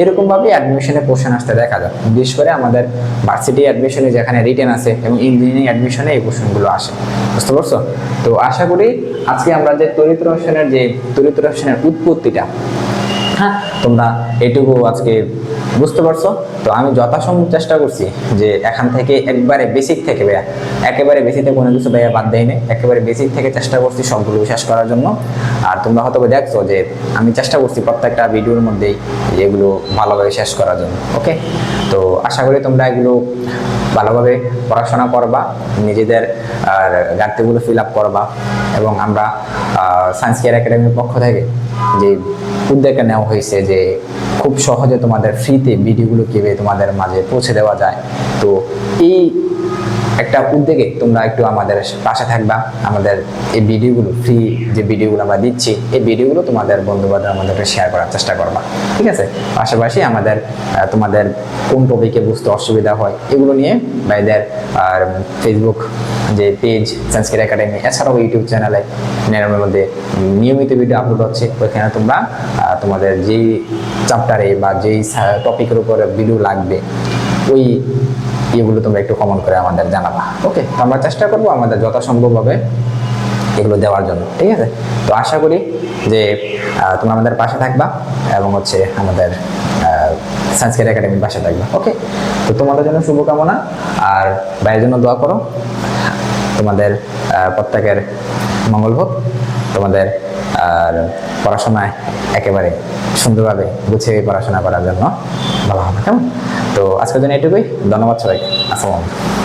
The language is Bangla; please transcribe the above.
এরকমভাবে অ্যাডমিশনে কোশ্চেন আসতে দেখা যায় বিশেষ করে আমাদের ভার্সিটি অ্যাডমিশনে যেখানে রিটেন আছে এবং ইঞ্জিনিয়ারিং অ্যাডমিশনে এই কোশ্চেনগুলো আসে। বুঝতে পারছ? তো আশা করি আজকে আমরা যে তরিত রসায়নের যে তরিত রসায়নের উৎপত্তিটা হ্যাঁ? তোমরা এটুকু আজকে বুঝতে পারছ? তো আমি যথাসম্ভব চেষ্টা করছি যে এখান থেকে একবারে বেসিক থেকে, ভাইয়া, একেবারে থেকে কোনো কিছু ভাইয়া বাদ দেয়নি একেবারে বেসিক থেকে চেষ্টা করছি সবগুলো শেষ করার জন্য। আর তোমরা হয়তো দেখছ যে আমি চেষ্টা করছি প্রত্যেকটা ভিডিওর মধ্যেই এগুলো ভালোভাবে শেষ করার জন্য, ওকে? তো আশা করি তোমরা এগুলো ভালোভাবে পড়াশোনা করবা, নিজেদের, আর ঘাটতিগুলো ফিল আপ করবা। এবং আমরা সায়েন্স কেয়ার একাডেমির পক্ষ থেকে যে উদ্যোগটা নেওয়া হয়েছে যে খুব সহজে তোমাদের ফ্রিতে ভিডিওগুলো কীভাবে তোমাদের মাঝে পৌঁছে দেওয়া যায়। তো এই একটা উদ্যোগে তোমরা একটু আমাদের পাশে থাকবা। আমাদের এই ভিডিওগুলো ফ্রি যে ভিডিওগুলো আমরা দিচ্ছি, এই ভিডিওগুলো তোমাদের বন্ধু বান্ধব আমাদেরকে শেয়ার করার চেষ্টা করবা। ঠিক আছে? পাশাপাশি আমাদের তোমাদের কোন টপিকে বুঝতে অসুবিধা হয়, এগুলো নিয়ে ভাইদের আর ফেসবুক যে পেজ সংস্কৃত একাডেমি এছাড়াও ইউটিউব চ্যানেলে নিরামের মধ্যে নিয়মিত ভিডিও আপলোড হচ্ছে। ওইখানে তোমরা তোমাদের যেই চ্যাপ্টারে বা যেই টপিকের উপরে ভিডিও লাগবে, ওই ইয়েগুলো তোমরা একটু কমেন্ট করে আমাদের জানাবা। ওকে তো আমরা চেষ্টা করব আমাদের যথাসম্ভবভাবে এগুলো দেওয়ার জন্য। ঠিক আছে? তো আশা করি যে তোমরা আমাদের পাশে থাকবা এবং হচ্ছে আমাদের সায়েন্সকের একাডেমির পাশে থাকবা। ওকে তো তোমাদের জন্য শুভকামনা, আর ভাইয়ের জন্য দোয়া করো। তোমাদের প্রত্যেকের মঙ্গল হোক। তোমাদের, আর পড়াশোনায় একেবারে সুন্দরভাবে গুছিয়ে পড়াশোনা করার জন্য ভালো হবে, কেমন? তো আজকের জন্য এটুকুই। ধন্যবাদ সবাইকে। আসসালাম আলাইকুম।